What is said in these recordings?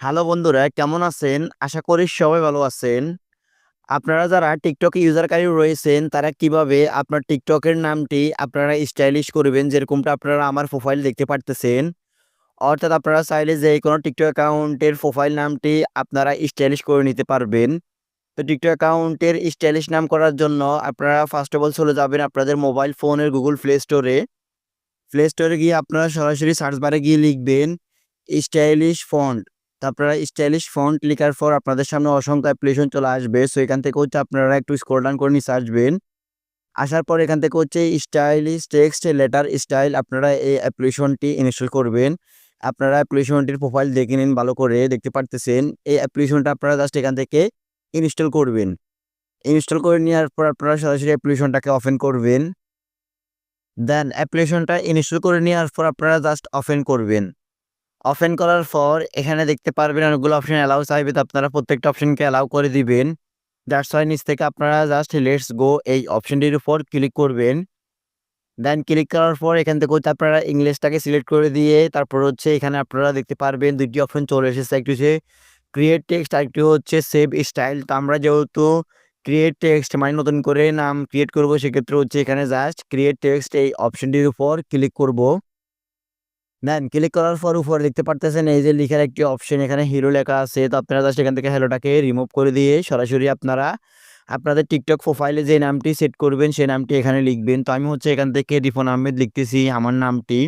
Hello বন্ধুরা, কেমন আছেন? আশা করি সবাই ভালো আছেন। আপনারা যারা টিকটক ইউজারকারী রয়েছেন, তারা কীভাবে আপনার টিকটকের নামটি আপনারা স্টাইলিশ করবেন, যেরকমটা আপনারা আমার প্রোফাইল দেখতে পারতেছেন? অর্থাৎ আপনারা চাইলে যে কোনো টিকটক অ্যাকাউন্টের প্রোফাইল নামটি আপনারা স্টাইলিশ করে নিতে পারবেন। তো টিকটক অ্যাকাউন্টের স্টাইলিশ নাম করার জন্য আপনারা ফার্স্ট অফ অল চলে যাবেন আপনাদের মোবাইল ফোনের গুগল প্লে স্টোরে প্লে স্টোরে গিয়ে আপনারা সরাসরি সার্চ বারে গিয়ে লিখবেন স্টাইলিশ ফন্ট তো আপনারা স্টাইলিশ ফন্ট লেখার পর আপনাদের সামনে অসংখ্য অ্যাপ্লিকেশন চলে আসবে। সো এখান থেকে হচ্ছে আপনারা একটু স্ক্রল ডাউন করে নিচে আসবেন আসার পর এখান থেকে হচ্ছে স্টাইলিশ টেক্সট লেটার স্টাইল আপনারা এই অ্যাপ্লিকেশনটি ইনস্টল করবেন। আপনারা অ্যাপ্লিকেশনটির প্রোফাইল দেখে নিন ভালো করে, দেখতে পারতেছেন। এই অ্যাপ্লিকেশনটা আপনারা জাস্ট এখান থেকে ইনস্টল করবেন। ইনস্টল করে নেওয়ার পর আপনারা সরাসরি অ্যাপ্লিকেশনটাকে ওপেন করবেন। দেন অ্যাপ্লিকেশনটা ইনস্টল করে নেওয়ার পর আপনারা জাস্ট ওপেন করবেন। ওপেন করার পর এখানে দেখতে পারবেন অনেকগুলো অপশন অ্যালাউ চাইবে। তো আপনারা প্রত্যেকটা অপশনকে অ্যালাউ করে দিবেন। দ্যাটস ওয়াই নিচ থেকে আপনারা জাস্ট লেটস গো এই অপশনটির উপর ক্লিক করবেন। দেন ক্লিক করার পর এখান থেকে হচ্ছে আপনারা ইংলিশটাকে সিলেক্ট করে দিয়ে তারপর হচ্ছে এখানে আপনারা দেখতে পারবেন দুইটি অপশন চলে এসেছে। একটি হচ্ছে ক্রিয়েট টেক্সট আর একটি হচ্ছে সেভ স্টাইল তো আমরা যেহেতু ক্রিয়েট টেক্সট মানে নতুন করে নাম ক্রিয়েট করব, সেক্ষেত্রে হচ্ছে এখানে জাস্ট ক্রিয়েট টেক্সট এই অপশনটির উপর ক্লিক করব। দেন ক্লিক করার পর উপরে দেখতে পারতেছেন এই যে লিখার একটি অপশন এখানে হিরো লেখা আছে। তো আপনারা জাস্ট এখান থেকে হ্যালোটাকে রিমুভ করে দিয়ে সরাসরি আপনারা, আপনাদের টিকটক প্রোফাইলে যে নামটি সেট করবেন, সেই নামটি এখানে লিখবেন। তো আমি হচ্ছে এখান থেকে রিফন আহমেদ লিখতেছি, আমার নামটি।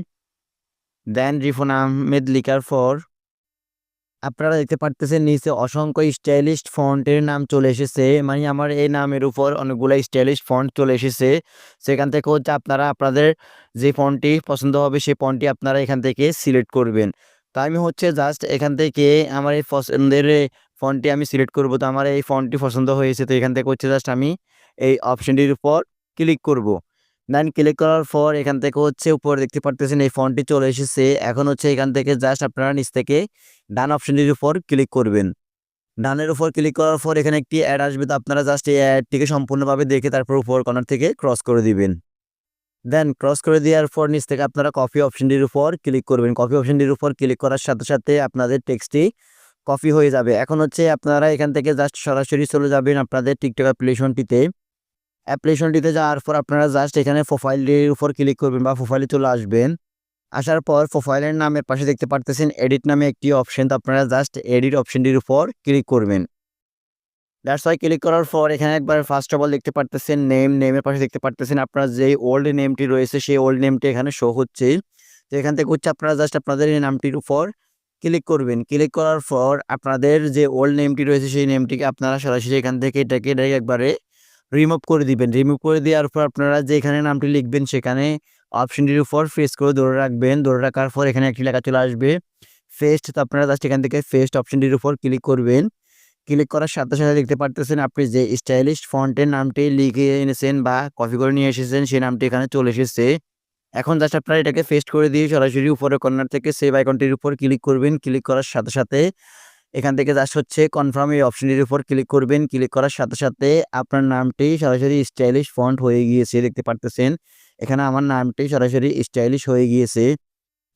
দেন রিফন আহমেদ লিখার পর আপনারা দেখতে পারতেছেন নিচে অসংখ্য স্টাইলিশ ফন্টের নাম চলে এসেছে। মানে আমার এই নামের উপর অনেকগুলো স্টাইলিশ ফন্ট চলে এসেছে। সেখান থেকে হচ্ছে আপনারা আপনাদের যে ফন্টটি পছন্দ হবে সেই ফন্টটি আপনারা এখান থেকে সিলেক্ট করবেন। তো আমি হচ্ছে জাস্ট এখান থেকে আমার এই পছন্দের ফন্টটি আমি সিলেক্ট করব। তো আমার এই ফন্টটি পছন্দ হয়েছে। তো এখান থেকে হচ্ছে জাস্ট আমি এই অপশনটির উপর ক্লিক করব। দেন ক্লিক করার পর এখান থেকে হচ্ছে উপরে দেখতে পারতেছেন এই ফন্টটি চলে এসেছে। এখন হচ্ছে এখান থেকে জাস্ট আপনারা নিচ থেকে ডান অপশনটির উপর ক্লিক করবেন। ডানের উপর ক্লিক করার পর এখানে একটি অ্যাড আসবে তো আপনারা জাস্ট এই অ্যাডটিকে সম্পূর্ণভাবে দেখে তারপর উপর কর্নার থেকে ক্রস করে দিবেন। দেন ক্রস করে দেওয়ার পর নিচ থেকে আপনারা কপি অপশনটির উপর ক্লিক করবেন। কপি অপশনটির উপর ক্লিক করার সাথে সাথে আপনাদের টেক্সটটি কপি হয়ে যাবে। এখন হচ্ছে আপনারা এখান থেকে জাস্ট সরাসরি চলে যাবেন আপনাদের টিকটক অ্যাপ্লিকেশনটিতে অ্যাপ্লিকেশনটিতে যাওয়ার পর আপনারা জাস্ট এখানে প্রোফাইলের উপর ক্লিক করবেন বা প্রোফাইলে চলে আসবেন। আসার পর প্রোফাইলের নামের পাশে দেখতে পারতেছেন এডিট নামে একটি অপশন তো আপনারা জাস্ট এডিট অপশনটির উপর ক্লিক করবেন। দ্যাটস ওয়াই ক্লিক করার পর এখানে একবার ফার্স্ট অফ অল দেখতে পারতেছেন নেম নেমের পাশে দেখতে পারতেছেন আপনার যে ওল্ড নেমটি রয়েছে, সেই ওল্ড নেমটি এখানে শো হচ্ছে। তো এখান থেকে হচ্ছে আপনারা জাস্ট আপনাদের এই নামটির উপর ক্লিক করবেন। ক্লিক করার পর আপনাদের যে ওল্ড নেমটি রয়েছে, সেই নেমটিকে আপনারা সরাসরি এখান থেকে এটাকে ডাইরেক্ট একবারে রিমুভ করে দিবেন। রিমুভ করে দেওয়ার পর আপনারা যেখানে নামটি লিখবেন সেখানে অপশনটির উপর ফেস করে ধরে রাখবেন। ধরে রাখার পর এখানে একটি লেখা চলে আসবে ফেস্ট তো আপনারা জাস্ট এখান থেকে ফেস্ট অপশনটির উপর ক্লিক করবেন। ক্লিক করার সাথে সাথে দেখতে পারতেছেন আপনি যে স্টাইলিশ ফন্টের নামটি লিখে এনেছেন বা কপি করে নিয়ে এসেছেন সেই নামটি এখানে চলে এসেছে। এখন জাস্ট আপনারা এটাকে ফেস্ট করে দিয়ে সরাসরি উপরে কর্নার থেকে সেভ আইকনটির উপর ক্লিক করবেন। ক্লিক করার সাথে সাথে এখান থেকে জাস্ট হচ্ছে কনফার্ম এই অপশনটির উপর ক্লিক করবেন। ক্লিক করার সাথে সাথে আপনার নামটি সরাসরি স্টাইলিশ ফন্ট হয়ে গিয়েছে, দেখতে পারতেছেন? এখানে আমার নামটি সরাসরি স্টাইলিশ হয়ে গিয়েছে।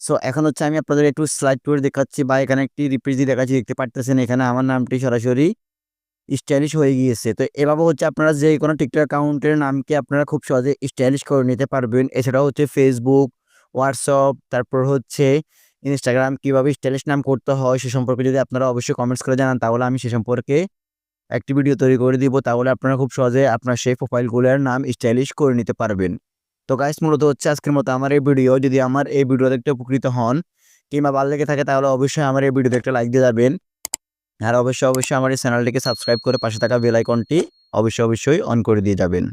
সো এখন হচ্ছে আমি আপনাদের একটু স্লাইড করে দেখাচ্ছি বা এখানে একটি রিপ্রেজি দেখাচ্ছি, দেখতে পারতেছেন? এখানে আমার নামটি সরাসরি স্টাইলিশ হয়ে গিয়েছে। তো এভাবে হচ্ছে আপনারা যে কোনো টিকটক অ্যাকাউন্টের নামকে আপনারা খুব সহজে স্টাইলিশ করে নিতে পারবেন। এছাড়াও হচ্ছে ফেসবুক হোয়াটসঅ্যাপ তারপর হচ্ছে ইনস্টাগ্রাম কীভাবে স্টাইলিশ নাম করতে হয় সে সম্পর্কে যদি আপনারা অবশ্যই কমেন্টস করে জানান, তাহলে আমি সে সম্পর্কে একটি ভিডিও তৈরি করে দিব। তাহলে আপনারা খুব সহজে আপনার সেই প্রোফাইলগুলোর নাম স্টাইলিশ করে নিতে পারবেন। তো গাইস মূলত হচ্ছে আজকের মতো আমার এই ভিডিও যদি আমার এই ভিডিও দেখতে উপকৃত হন কিংবা ভালো লেগে থাকে, তাহলে অবশ্যই আমার এই ভিডিও দেখতে লাইক দিয়ে যাবেন। আর অবশ্যই অবশ্যই আমার এই চ্যানেলটিকে সাবস্ক্রাইব করে পাশে থাকা বেল আইকনটি অবশ্যই অবশ্যই অন করে দিয়ে যাবেন।